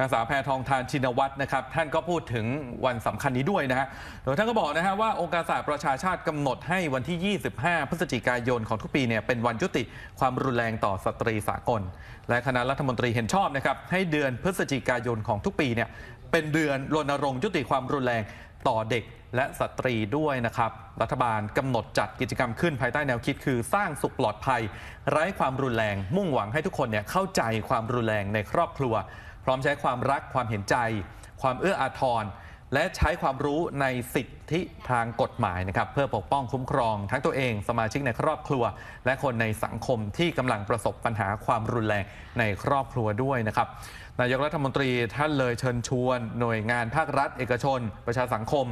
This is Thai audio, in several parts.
นางสาวแพทองทานชินวัตรนะครับท่านก็พูดถึงวันสำคัญนี้ด้วยนะฮะโดยท่านก็บอกนะฮะว่าองค์การสหประชาชาติกำหนดให้วันที่ 25 พฤศจิกายนของทุกปีเนี่ยเป็นวันยุติความรุนแรงต่อสตรีสากล และคณะรัฐมนตรีเห็นชอบนะครับให้เดือนพฤศจิกายนของทุกปีเนี่ยเป็นเดือนรณรงค์ยุติความรุนแรงต่อเด็กและสตรีด้วยนะครับ รัฐบาลกำหนดจัดกิจกรรมขึ้นภายใต้แนวคิดคือสร้างสุขปลอดภัย ไร้ความรุนแรง มุ่งหวังให้ทุกคนเนี่ยเข้าใจความรุนแรงในครอบครัว ร้อมใช้ความรักความเห็นใจ ความเอื้ออาทร และใช้ความรู้ในสิทธิทางกฎหมายนะครับ เพื่อปกป้องคุ้มครอง ทั้งตัวเองสมาชิกในครอบครัว และคนในสังคมที่กำลังประสบปัญหาความรุนแรงในครอบครัวด้วยนะครับนายกรัฐมนตรีท่านเลยเชิญชวน หน่วยงานภาครัฐ เอกชน ประชาสังคม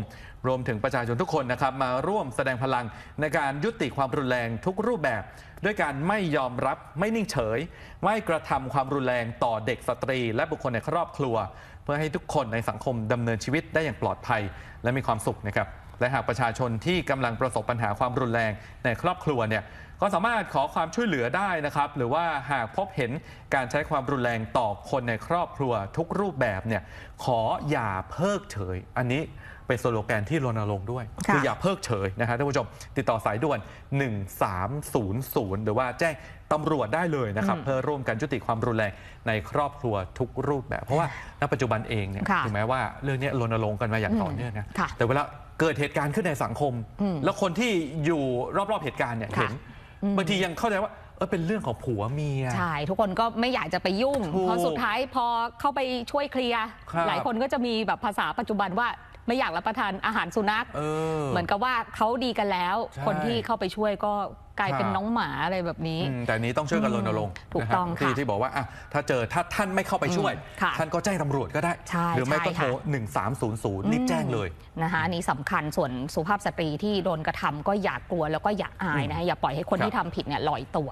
รวมถึงประชาชนทุกคนนะครับ มาร่วมแสดงพลังในการยุติความรุนแรงทุกรูปแบบด้วยการไม่ยอมรับไม่นิ่งเฉย ไม่กระทำความรุนแรงต่อเด็กสตรี และบุคคลในครอบครัว เพื่อให้ทุกคนในสังคมดำเนินชีวิตได้อย่างปลอดภัยและมีความสุขนะครับและหากประชาชนที่กำลังประสบปัญหาความรุนแรงในครอบครัวเนี่ย ก็สามารถขอความช่วยเหลือได้นะครับ หรือว่าหากพบเห็นการใช้ความรุนแรงต่อคนในครอบครัวทุกรูปแบบเนี่ยขออย่าเพิกเฉย อันนี้เป็นสโลแกนที่รณรงค์ด้วยค่ะออย่าเพิกเฉยนะครับท่านผู้ชม ติดต่อสายด่วน 1300 หรือว่าแจ้งตำรวจได้เลยนะครับเพื่อร่วมกันยุติความรุนแรงในครอบครัวทุกรูปแบบ เพราะว่าณปัจจุบันเองเนี่ยค่ะถึงแม้ว่าเรื่องนี้รณรงค์กันมาอย่างต่อเนื่องนะค่ะแต่เวลาเกิดเหตุการณ์ขึ้นในสังคมอืมแล้วคนที่อยู่รอบๆเหตุการณ์เนี่ยค่ะเห็น บางทียังเข้าใจว่าเออเป็นเรื่องของผัวเมีย ใช่ ทุกคนก็ไม่อยากจะไปยุ่งถูกเพราะสุดท้ายพอเข้าไปช่วยเคลียร์ ครับ หลายคนก็จะมีแบบภาษาปัจจุบันว่า ไม่อยากรับประทานอาหารสุนัขเออ เหมือนกับว่าเขาดีกันแล้ว ใช่ คนที่เข้าไปช่วยก็กลายเป็นครับน้องหมาอะไรแบบนี้ อืมแต่อันนี้ต้องช่วยกันรณรงค์ถูกนะฮะต้องที่ค่ะที่บอกว่าอะถ้าเจอถ้าท่านไม่เข้าไปช่วย อืมค่ะท่านก็แจ้งตำรวจก็ได้ ใช่หรือไม่ก็ใช่โทรค่ะ1300 รีบแจ้งเลย นะคะอันนี้สำคัญส่วนสุภาพสตรีที่โดนกระทำก็อย่ากลัวแล้วก็อย่าอายนะคะอย่าปล่อยให้คนครับ ที่ทำผิดเนี่ยลอยตัว